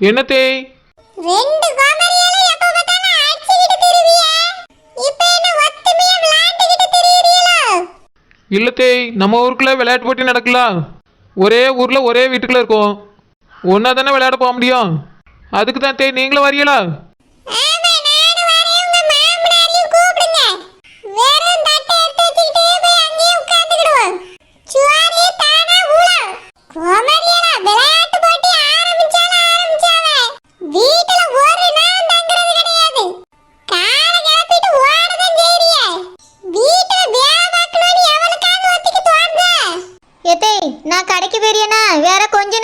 என்ன தேய் ரெண்டு கோமரியால எப்ப பார்த்தாலும் அடிச்சுக்கிட்டு திரிவிய? இப்ப என்ன ஒத்துமையா விளையாண்டுக்கிட்டு திரியறீங்களோ? இல்ல தேய் நம்ம ஊருக்குள்ள விளையாட்டு போட்டி நடக்கலாம் ஒரே ஊர்ல ஒரே வீட்டுக்குள்ள இருக்கோம். ஒன்னா தானே விளையாட போக முடியும்? அதுக்கு தான் தேய் நீங்களும் வரீங்களா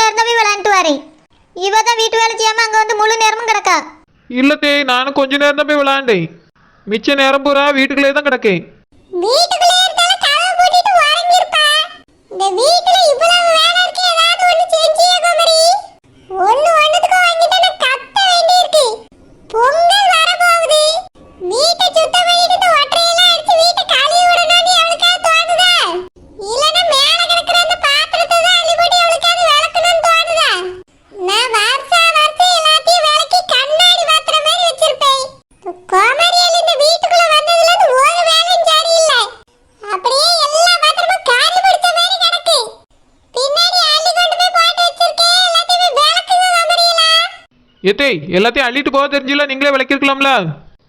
நேரம் தான் போய் விளையாண்டுட்டு வரேன். இவ தான் வீட்டு வேலை செய்யாம அங்க வந்து முழு நேரமும் கிடக்கா? இல்ல நானும் கொஞ்ச நேரம் தான் போய் விளையாண்டேன். மிச்ச நேரம் பூரா வீட்டுக்குள்ளே தான் கிடக்கேன். வீட்டுக்குள்ளே இருந்தாலும் கதவு பூட்டிட்டு உறங்கிருப்பா இந்த வீட்டுல இவ்வளவு வேலை இருக்கு ஏதாவது ஒண்ணு செஞ்சியே குமரி ஒண்ணு ஒண்ணுத்துக்கு வாங்கிட்டு நான் கத்த வேண்டியிருக்கு பொங்கல் வரப்போகுது வீட்டை சுத்தம் பண்ணிட்டு இந்த ஒற்றையெல்லாம் அடிச்சு வீட்டை கழுவி விடணும்னு அவளுக்காவது தோணுதா இல்லைன்னா மேல கிடக்குற அந்த பாத்திரத்தை தான் அள்ளி போட்டு அவளுக்காவது விளக்கணும்னு தோணுதா நான் வருஷா வருஷம் எல்லாத்தையும் விளக்கி கண்ணாடி பாத்திரம் மாதிரி வச்சிருப்பேன் கோமரியால் இந்த வீட்டுக்குள்ள வந்ததுல இருந்து ஒரு வேலையும் சரியில்லை அப்படியே எல்லா பாத்திரமும் காரி பிடிச்ச மாதிரி கிடக்கு பின்னாடி அள்ளி கொண்டு போய் போட்டு வச்சிருக்கேன் எல்லாத்தையும் விளக்குங்க கோமரியாலா எத்தே எல்லாத்தையும் அள்ளிட்டு போக தெரிஞ்சுல நீங்களே விளக்கிருக்கலாம்ல.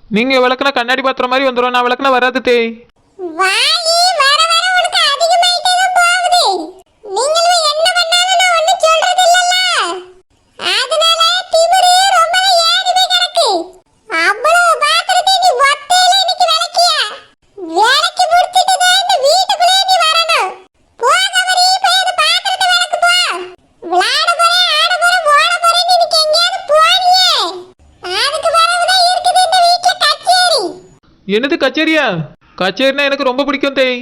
நீங்கள் விளக்குனா கண்ணாடி பாத்திரம் மாதிரி வந்துடும் நான் விளக்குனா வராது தேய் வாயி வர வர உனக்கு அதிகமாயிட்டே தான் போகுது நீங்களும் என்ன பண்ணாலும் நான் ஒண்ணும் சொல்றது இல்லல்ல அதனால திமிரு ரொம்ப ஏறி போய் கிடக்கு அவ்வளவு பாத்திரத்தை நீ ஒத்தையில இன்னைக்கு விளக்கியா விளக்கி முடிச்சிட்டு தான் இந்த வீட்டுக்குள்ளே நீ வரணும் போக வரி போய் அந்த பாத்திரத்தை விளக்கு போ விளையாட போறேன் ஆட போறேன் ஓட போறேன் இன்னைக்கு எங்கேயாவது போனியே அதுக்கு பிறகுதான் இருக்குது இந்த வீட்டுல கச்சேரி என்னது கச்சேரியா? கச்சேரினா எனக்கு ரொம்ப பிடிக்கும் தேய்.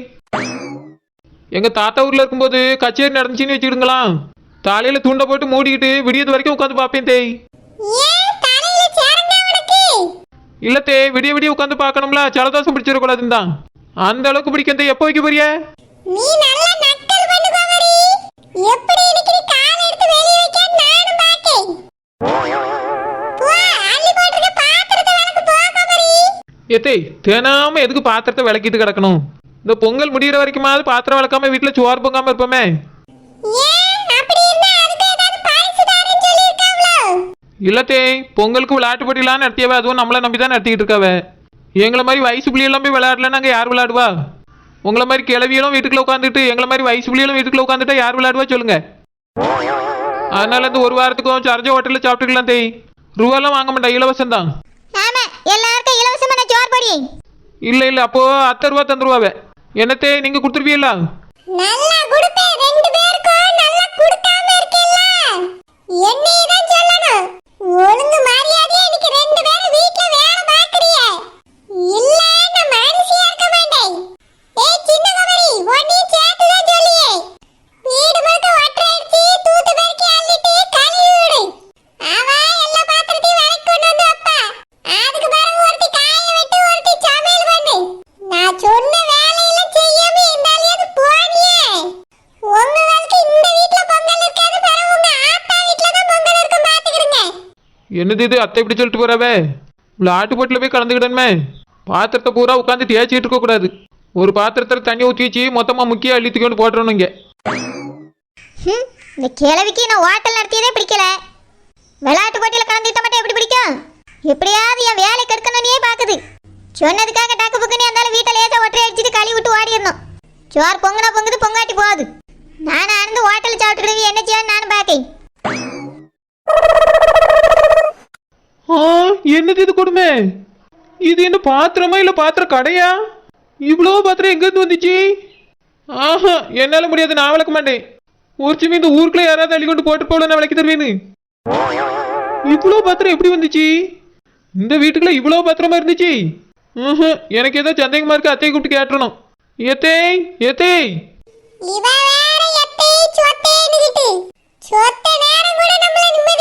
எங்க தாத்தா ஊர்ல இருக்கும்போது கச்சேரி நடந்துச்சுன்னு வச்சுக்கிடுங்களாம். தாலையில துண்டை போட்டு மூடிக்கிட்டு விடியது வரைக்கும் உட்காந்து பார்ப்பேன் தேய். இல்ல தேய் விடிய விடிய உட்காந்து பார்க்கணும்ல. ஜலதோஷம் பிடிச்சிடக்கூடாதுன்னு தான் அந்த அளவுக்கு பிடிக்கும் தேய். எப்போ வைக்க போறிய? ஏத்தேய் தினாம எதுக்கு பாத்திரத்தை விளக்கிட்டு கிடக்கணும்? இந்த பொங்கல் முடியிற வரைக்குமாவது பாத்திரம் விளக்காம வீட்டுல சோறு பொங்காம இருப்போமே. ஏன்? அப்படி இருந்தா அதுக்கு ஏதாவது பரிசு தரேன்னு சொல்லியிருக்காங்களோ? இல்ல தேய் பொங்கலுக்கு விளையாட்டு போட்டிலாம் நடத்தியவ அதுவும் நம்மள நம்பி தான் நடத்திக்கிட்டு இருக்காவ. எங்களை மாதிரி வயசு பிள்ளையெல்லாம் போய் விளையாடல நாங்க யார் விளையாடுவா? உங்களை மாதிரி கிளவியெல்லாம் வீட்டுக்குள்ள உட்காந்துட்டு எங்களை மாதிரி வயசு பிள்ளைகளும் வீட்டுக்குள்ள உட்காந்துட்டா யார் விளையாடுவா சொல்லுங்க. அதனால இந்த ஒரு வாரத்துக்கும் சரஜ ஹோட்டலில் சாப்பிட்டுக்கலாம் தேய் ரூபாலாம் வாங்க மாட்டா இலவசம் தான் ஆமா எல்லாருக்கும் இலவசமா நான் சோறு பொடி. இல்லை இல்லை அப்போ அத்தை ரூபா தந்துருவாவே. என்னத்தே நீங்க கொடுத்துருவீங்களா நல்லா கொடுப்பேன் ரெண்டு பேருக்கும் நல்லா கொடுக்காம இருக்கேல்ல. என்னைய தான் சொல்லணும் ஒழுங்கு மரியாதையா இன்னைக்கு ரெண்டு பேரும் வீட்ல வேலை பாக்குறிய இல்ல நான் மனுஷியா இருக்க மாட்டேன் ஏய் சின்ன குமரி ஒன்னையும் சேர்த்து தான் சொல்லியே வீடு முழுக்க ஒற்றை அடிச்சு தூத்து பெருக்கி அள்ளிட்டு கழுவி விடு அவ எல்லா பாத்திரத்தையும் விலைக்கு கொண்டு வந்து வைப்பா அதுக்கு பிறகு ஒருத்தி காய வெட்டு ஒருத்தி சமையல் பண்ணு நான் சொன்ன வேலையெல்லாம் செய்யாம இருந்தாலும் போனியே உங்க வாழ்க்கை இந்த வீட்ல பொங்கல் இருக்காது பிறகு உங்க ஆத்தா வீட்ல தான் பொங்கல் இருக்கும் பாத்துக்கிடுங்க என்னது இது? அத்தை இப்படி சொல்லிட்டு போறாவே? விளையாட்டு போட்டில் போய் கலந்துக்கிடணுமே. பாத்திரத்தை பூரா உட்காந்து தேய்ச்சிட்டு இருக்க கூடாது. ஒரு பாத்திரத்தில் தண்ணி ஊற்றி வச்சு மொத்தமாக முக்கிய அள்ளி தூக்கி போட்டுறணும் இங்கே. இந்த கிழவிக்கு நான் ஹோட்டல் நடத்தியதே பிடிக்கல. விளையாட்டு போட்டியில் கலந்துக்கிட்ட மட்டும் எப்படி பிடிக்கும்? எப்படியாவது என் வேலை கெடுக்கணும்னே பார்க்குது சொன்னதுக்காக டக்கு புக்குன்னு இருந்தாலும் வீட்டில் லேசா ஒற்றை அடிச்சுட்டு கழுவி விட்டு ஓடிடணும். சோறு பொங்குனா பொங்குது பொங்காட்டி போகுது. நானும் அறந்து ஹோட்டலில் சாப்பிட்டுடுவி என்ன செய்யணும் நானும் பார்க்கேன் ஆ என்னது இது கொடுமை? இது என்ன பாத்திரமா இல்லை பாத்திரம் கடையா? இவ்வளோ பாத்திரம் எங்கேருந்து வந்துச்சு? ஆஹா என்னால் முடியாது நான் விளக்க மாட்டேன். ஒரு சிமி இந்த ஊருக்குள்ள யாராவது அள்ளி கொண்டு போட்டு போல நான் விளக்கி தருவேன்னு. இவ்வளோ பாத்திரம் எப்படி வந்துச்சு? இந்த வீட்டுக்குள்ள இவ்வளோ பாத்திரமா இருந்துச்சு? ம்ஹும். எனக்கு ஏதோ சந்தேகமா இருக்கு அத்தையை கூப்பிட்டு கேட்டுறணும். ஏத்தேய் ஏத்தேய் இவ வேற எத்தை சொத்தேன்னுகிட்டு. சொத்த வேற கூட நம்மள நிம்மதி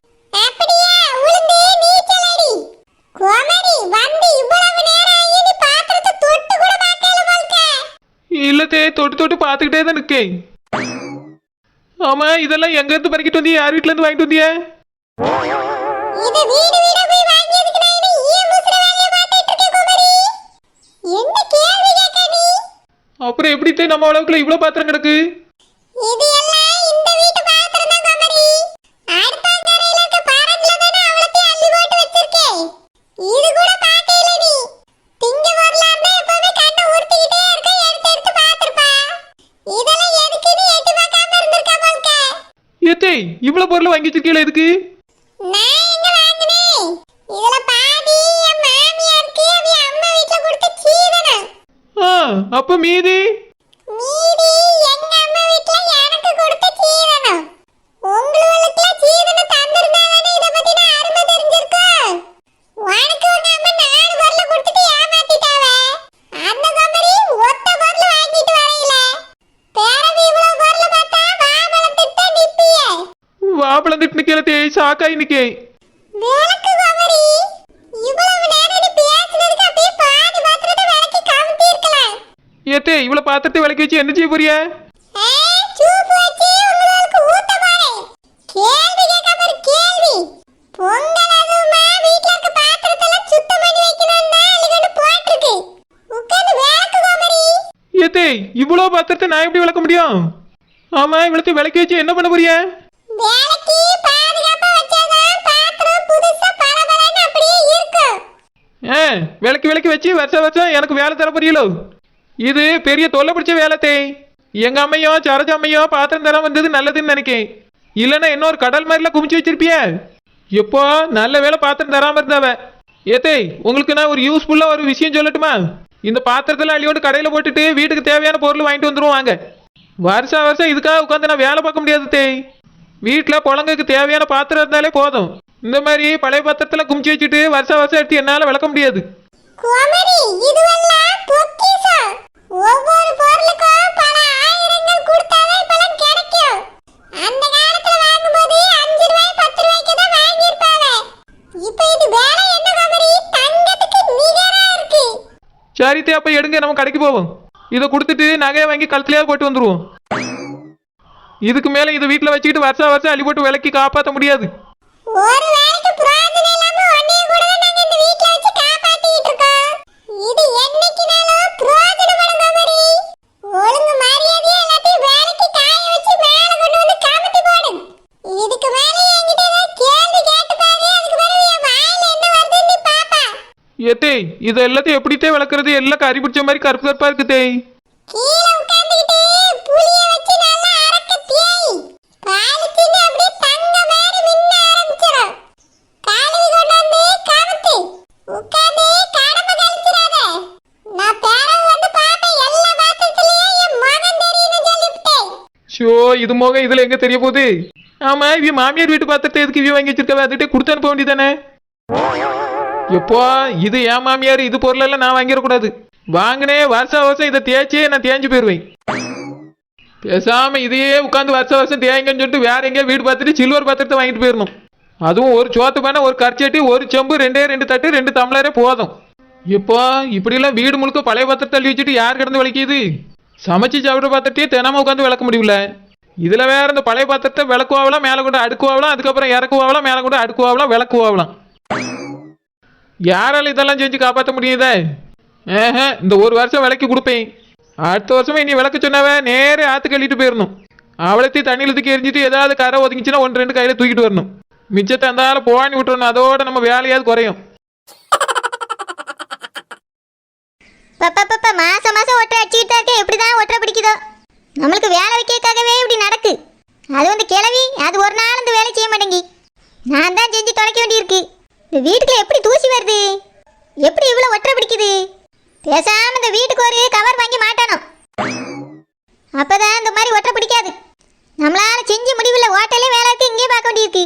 இல்லத்தே தொட்டு தொட்டு பார்த்துக்கிட்டே தான் இருக்கேன். ஆமா இதெல்லாம் எங்க இருந்து பறிக்கிட்டு வந்தியா? யார் வீட்ல இருந்து வாங்கிட்டு வந்தியா? அப்புறம் எப்படித்தே நம்ம அளவுக்குள்ள இவ்வளோ பாத்திரம் கிடக்கு இது எல்லாம் இந்த வீட்டு பாத்திரம் தான் கோமரி அடுப்பாங்கரையில இருக்க பரண்ல தானே அவ்வளத்தையும் அள்ளி போட்டு வச்சிருக்கேன் இது கூட பார்க்கல நீ திங்க பொருளா இருந்தா எப்பவுமே கண்ணை உறுத்திக்கிட்டே இருக்க எடுத்து எடுத்து பார்த்திருப்பா இதெல்லாம் எதுக்கு நீ எட்டு பார்க்காம இருந்திருக்கா போல்க ஏத்தே இவ்வளோ பொருள் வாங்கி வச்சிருக்கீங்களா எதுக்கு நான் எங்க வாங்கினேன் இதுல பாதி என் மாமியாருக்கு அவ அம்மா வீட்ல கொடுத்த சீதனம். ஆ அப்போ மீதி? மீதி எங்க அம்மா வீட்ல எனக்கு கொடுத்த சீதனம் உங்களுக்கு சீதனம் தந்திருந்தாதானே இத பத்தி நான் அருமை தெரிஞ்சிருக்கும் உனக்கு உங்க அம்மா நாலு பொருளை கொடுத்துட்டு ஏமாத்திட்டாவ அந்த கம்பெனி ஒத்த பொருள் வாங்கிட்டு வரையில பேரவி இவ்வளவு பொருளை பார்த்தா மாமலம் திட்ட நிப்பியே வாப்பளம் திட்டு நிக்கலத்தே சாக்காய் நிக்கே விளக்கு கவரி இவ்வளவு நேரம் நீ பேசுனதுக்கு அப்படியே பாதி பாத்திரத்தை விளக்கி கவுத்தி இருக்கலாம் ஏத்தே இவ்வளோ பாத்திரத்தை விளக்கி வச்சு என்ன செய்ய போறியா ஏ, சூப்பு வச்சு உங்களுக்கு ஊத்த போறேன். கேள்வி கேட்காம ஒரு கேள்வி. பொங்கல் அதுவுமா வீட்ல இருக்க பாத்திரத்தெல்லாம் சுத்தம் பண்ணி வைக்கணும்னா அழுகன்னு போட்டிருக்கு. உட்கார்ந்து விளக்கு கோமரி. ஏத்தே இவ்வளோ பாத்திரத்தை நான் எப்படி விளக்க முடியும்? ஆமா இவ்வளோத்தையும் விளக்கி வச்சு என்ன பண்ண போறியா விளக்கி பாதுகாப்பா வச்சாதான் பாத்திரம் புதுசா பளபளன்னு அப்படியே இருக்கும். ஆ விளக்கி விளக்கி வச்சு வருஷம் வருஷம் எனக்கு வேலை தர புரியலோ? இது பெரிய தொல்லை பிடிச்ச வேலைத்தே எங்க அம்மையோ சரஜ அம்மையோ பாத்திரம் தரம் வந்தது நல்லதுன்னு நினைக்கேன். இல்லைன்னா இன்னொரு கடல் மாதிரிலாம் குமிச்சு வச்சிருப்பிய. எப்போ நல்ல வேலை பாத்திரம் தராமல் இருந்தாவ? ஏத்தே உங்களுக்கு நான் ஒரு யூஸ்ஃபுல்லாக ஒரு விஷயம் சொல்லட்டுமா? இந்த பாத்திரத்தில் அள்ளியோண்டு கடையில் போட்டுட்டு வீட்டுக்கு தேவையான பொருள் வாங்கிட்டு வந்துருவோம் வாங்க. வருஷம் வருஷம் இதுக்காக உட்காந்து நான் வேலை பார்க்க முடியாது தேய் வீட்டில் குழந்தைக்கு தேவையான பாத்திரம் இருந்தாலே போதும். இந்த மாதிரி பழைய பாத்திரத்தில் குமிச்சு வச்சுட்டு வருஷம் வருஷம் எடுத்து என்னால் விளக்க முடியாது கோமரி, இதுவெல்லாம் பொக்கிஷம். ஒவ்வொரு பொருளுக்கும் பல ஆயிரங்கள் கொடுத்தாதான் இப்பெல்லாம் கிடைக்கும். அந்த காலத்துல வாங்கும்போது அஞ்சு ரூபாய், பத்து ரூபாய்க்கு தான் வாங்கியிருப்பாங்க. இப்ப இது வேலை என்ன கோமரி? தங்கத்துக்கு நிகரா இருக்கு. சரித்தே அப்போ எடுங்க நம்ம கடைக்கு போவோம் இதை கொடுத்துட்டு நகையை வாங்கி கழுத்துலையாவது போட்டு வந்துருவோம் இதுக்கு மேலே இதை வீட்டில் வச்சுக்கிட்டு வருஷம் வருஷம் அள்ளி போட்டு விலைக்கு காப்பாற்ற முடியாது ஒரு வேலைக்கு பிரயோஜனம் இல்லாம உன்னைய கூட தான் நாங்க இந்த வீட்ல வச்சு காப்பாத்திட்டு இருக்கோம். இது என்னைக்குனாலும் பிரயோஜனப்படும் கோமரி. ஒழுங்கு மரியாதையா எல்லாத்தையும் வேலைக்கு காய வச்சு மேல கொண்டு வந்து கமுத்தி போடு. இதுக்கு மேல என்கிட்ட ஏதாவது கேள்வி கேட்டு பாரு. அதுக்கு பிறகு என் வாயில என்ன வருதுன்னு நீ பாப்பா. ஏத்தே இதை எல்லாத்தையும் எப்படித்தே விளக்குறது எல்லாம் கறி பிடிச்ச மாதிரி கருப்பு கருப்பாக இருக்குதே கீழே உட்கார்ந்துகிட்டு புளிய வச்சு நல்லா அரைக்க தேய். பாலித்தீனி அப்படியே தங்க மாதிரி மின்ன ஷோ இது மோக இதில் எங்கே தெரிய போகுது? ஆமா இவ மாமியார் வீட்டு பாத்திரத்தை எதுக்கு இவ வாங்கி வச்சிருக்கவ அதுகிட்ட கொடுத்து அனுப்ப வேண்டியதானே? எப்போ இது ஏன் மாமியார் இது பொருளெல்லாம் நான் வாங்கிடக்கூடாது. வாங்கினே வருஷம் வருஷம் இதை தேய்ச்சே நான் தேஞ்சு போயிடுவேன். பேசாம இதையே உட்காந்து வருஷம் வருஷம் தேங்கன்னு சொல்லிட்டு வேற எங்கேயா வீடு பார்த்துட்டு சில்வர் பாத்திரத்தை வாங்கிட்டு போயிடணும். அதுவும் ஒரு சோத்து பானை ஒரு கர்ச்சட்டி ஒரு செம்பு ரெண்டே ரெண்டு தட்டு ரெண்டு தம்ளரே போதும். இப்போ இப்படிலாம் வீடு முழுக்க பழைய பாத்திரத்தை தள்ளி வச்சுட்டு யார் கிடந்து விளக்கியது? சமைச்சு சாப்பிட பாத்திரத்தையே தினமும் உட்காந்து விளக்க முடியல. இதில் வேற இந்த பழைய பாத்திரத்தை விளக்குவாவலாம் மேலே கூட அடுக்குவாவலாம் அதுக்கப்புறம் இறக்குவாவலாம் மேலே கூட அடுக்குவாவலாம் விளக்குவாவலாம். யாரால இதெல்லாம் செஞ்சு காப்பாற்ற முடியுதே? ஏஹ இந்த ஒரு வருஷம் விலைக்கு கொடுப்பேன். அடுத்த வருஷமே இனி விளக்கு சொன்னவ நேரே ஆற்று கழிட்டு போயிடணும் அவளத்தையும் தண்ணியில் தூக்கி எரிஞ்சிட்டு ஏதாவது கரை ஒதுங்கிச்சுன்னா ஒன்று ரெண்டு கையில் தூக்கிட்டு வரணும். மிச்சத்தை இருந்தாலும் போவானி விட்டுறணும் அதோட நம்ம வேலையாவது குறையும் பப்பா பப்பா மாசம் மாசம் ஒற்றை அடிச்சுக்கிட்டு தான் எப்படி தான் ஒற்றை பிடிக்குதோ நம்மளுக்கு வேலை வைக்கிறதுக்காகவே இப்படி நடக்கு அது வந்து கிளவி அது ஒரு நாள் இந்த வேலை செய்ய மாட்டேங்கி நான் தான் செஞ்சு தொலைக்க வேண்டியிருக்கு இந்த வீட்டுக்குள்ள எப்படி தூசி வருது எப்படி இவ்வளோ ஒற்றை பிடிக்குது பேசாம இந்த வீட்டுக்கு ஒரு கவர் வாங்கி மாட்டணும் அப்பதான் இந்த மாதிரி ஒற்றை பிடிக்காது நம்மளால செஞ்சு முடிவில் ஹோட்டலே வேலை இருக்கு இங்கேயே பார்க்க வேண்டியிருக்கு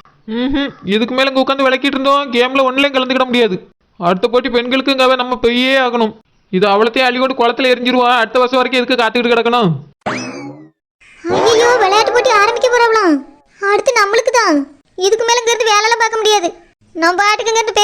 ம் இதுக்கு மேலே இங்கே உட்காந்து விளக்கிட்டு இருந்தோம். கேமில் ஒன்றுலையும் கலந்துக்கிட முடியாது. அடுத்த போட்டி பெண்களுக்கு இங்கே நம்ம பெய்யே ஆகணும். இது அவ்வளோத்தையும் அள்ளி கொண்டு குளத்துல எரிஞ்சிருவா. அடுத்த வருஷம் வரைக்கும் எதுக்கு காத்துக்கிட்டு கிடக்கணும்? ஐயோ விளையாட்டு போட்டி ஆரம்பிக்க போறாங்களாம் அடுத்து நம்மளுக்கு தான் இதுக்கு மேல இங்க இருந்து வேலைலாம் பார்க்க முடியாது. நம்ம பாட்டுக்கு இங்க இருந்து